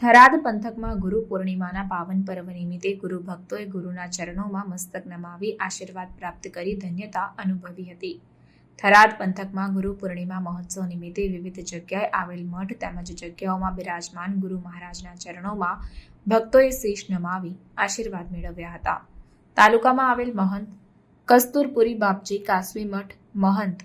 થરાદ પંથકમાં ગુરુ પૂર્ણિમાના પાવન પર્વ નિમિત્તે ગુરુ ભક્તોએ ગુરુના ચરણોમાં મસ્તક નમાવી આશીર્વાદ પ્રાપ્ત કરી ધન્યતા અનુભવી હતી. થરાદ પંથકમાં ગુરુ પૂર્ણિમા મહોત્સવ નિમિત્તે વિવિધ જગ્યાએ આવેલ મઠ તેમજ જગ્યાઓમાં બિરાજમાન ગુરુ મહારાજના ચરણોમાં ભક્તોએ શીશ નમાવી આશીર્વાદ મેળવ્યા હતા. તાલુકામાં આવેલ મહંત કસ્તુરપુરી બાપજી કાસવી મઠ, મહંત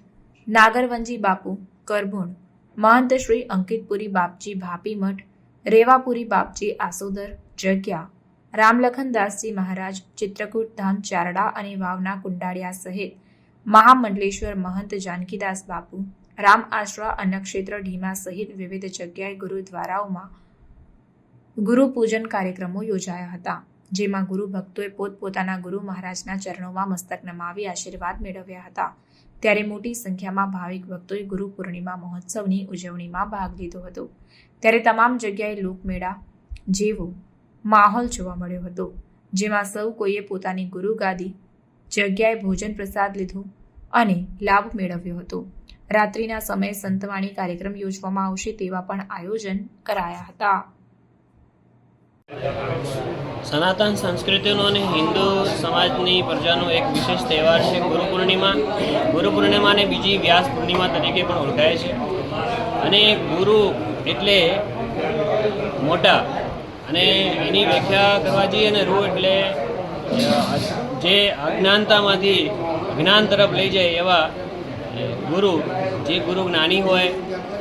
નાગરવંજી બાપુ કરભુણ, મહંત શ્રી અંકિતપુરી બાપજી ભાપી મઠ રેવાપુરી બાપજી આસોદર, જગ્યા. રામલખનદાસજી મહારાજ, ચિત્રકૂટ ધામ ચારડા અને વાવના કુંડાળિયા સહિત મહામંડલેશ્વર મહંત જાનકીદાસ બાપુ, રામ આશ્રા અન્નક્ષેત્ર ઢીમા સહિત વિવિધ જગ્યાએ ગુરુદ્વારાઓમાં ગુરુ પૂજન કાર્યક્રમો યોજાયા હતા. જેમાં ગુરુ ભક્તોએ પોતપોતાના ગુરુ મહારાજના ચરણોમાં મસ્તક નમાવી આશીર્વાદ મેળવ્યા હતા. ત્યારે મોટી સંખ્યામાં ભાવિક ભક્તોએ ગુરુ પૂર્ણિમા મહોત્સવની ઉજવણીમાં ભાગ લીધો હતો. ત્યારે તમામ જગ્યાએ લોકમેળા જેવો માહોલ જોવા મળ્યો હતો, જેમાં સૌ કોઈએ પોતાની ગુરુ ગાદી, જગ્યાએ ભોજન પ્રસાદ લીધો અને લાભ મેળવ્યો હતો. રાત્રિના સમયે સંતવાણી કાર્યક્રમ યોજવામાં આવશે તેવા પણ આયોજન કરાયા હતા. સનાતન સંસ્કૃતિનો અને હિન્દુ સમાજની પ્રજાનો એક વિશેષ તહેવાર છે ગુરુ પૂર્ણિમા. ગુરુ પૂર્ણિમાને બીજી વ્યાસ પૂર્ણિમા તરીકે પણ ઓળખાય છે. અને ગુરુ એટલે મોટા. અને એની વ્યાખ્યા કરવા જઈએ અને રૂ એટલે જે અજ્ઞાનતામાંથી જ્ઞાન તરફ લઈ જાય એવા ગુરુ, જે ગુરુ જ્ઞાની હોય,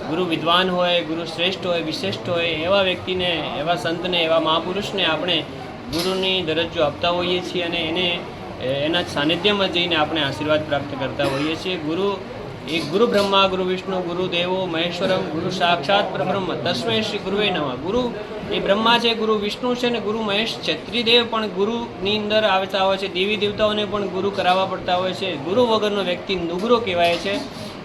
ગુરુ વિદ્વાન હોય, ગુરુ શ્રેષ્ઠ હોય, વિશિષ્ટ હોય, એવા વ્યક્તિને, એવા સંતને, એવા મહાપુરુષને આપણે ગુરુની દરજ્જો આપતા હોઈએ છીએ અને એને એના સાનિધ્યમાં જઈને આપણે આશીર્વાદ પ્રાપ્ત કરતા હોઈએ છીએ. ગુરુ એ ગુરુ બ્રહ્મા, ગુરુ વિષ્ણુ, ગુરુ દેવો, મહેશ્વરમ, ગુરુ સાક્ષાત પરબ્રહ્મ, તસ્મૈ શ્રી ગુરુવે નમઃ. ગુરુ એ બ્રહ્મા છે, ગુરુ વિષ્ણુ છે ને ગુરુ મહેશ છે. ત્રિદેવ પણ ગુરુની અંદર આવતા હોય છે, દેવી દેવતાઓને પણ ગુરુ કરાવવા પડતા હોય છે. ગુરુ વગરનો વ્યક્તિ નુગરો કહેવાય છે.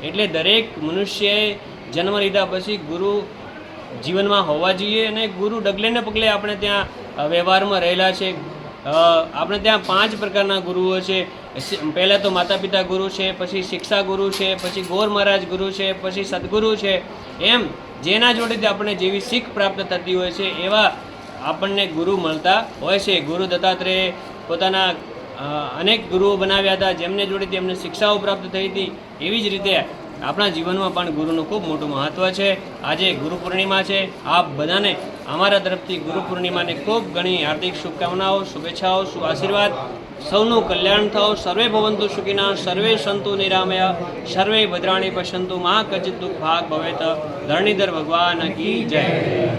એટલે દરેક મનુષ્યએ જન્મ લીધા પછી ગુરુ જીવનમાં હોવા જોઈએ અને ગુરુ ડગલે ને પગલે આપણે ત્યાં વ્યવહારમાં રહેલા છે. આપણે ત્યાં પાંચ પ્રકારના ગુરુઓ છે. પહેલાં તો માતા પિતા ગુરુ છે, પછી શિક્ષા ગુરુ છે, પછી ગોર મહારાજ ગુરુ છે, પછી સદગુરુ છે. એમ જેના જોડેથી આપણે જેવી શીખ પ્રાપ્ત થતી હોય છે, એવા આપણને ગુરુ મળતા હોય છે. ગુરુ દત્તાત્રેય પોતાના અનેક ગુરુઓ બનાવ્યા હતા, જેમને જોડેથી એમને શિક્ષાઓ પ્રાપ્ત થઈ હતી. એવી જ રીતે આપણા જીવનમાં પણ ગુરુનું ખૂબ મોટું મહત્ત્વ છે. આજે ગુરુ પૂર્ણિમા છે. આપ બધાને અમારા તરફથી ગુરુ પૂર્ણિમાને ખૂબ ઘણી હાર્દિક શુભકામનાઓ, શુભેચ્છાઓ, શુભ આશીર્વાદ. સૌનું કલ્યાણ થાઓ સર્વે ભવંતુ સુખીના, સર્વે સંતુ નિરામયા, સર્વે ભદ્રાણી પસંતુ મા કચિત દુઃખ ભાગ ભવેત. ધરણીધર ભગવાન કી જય.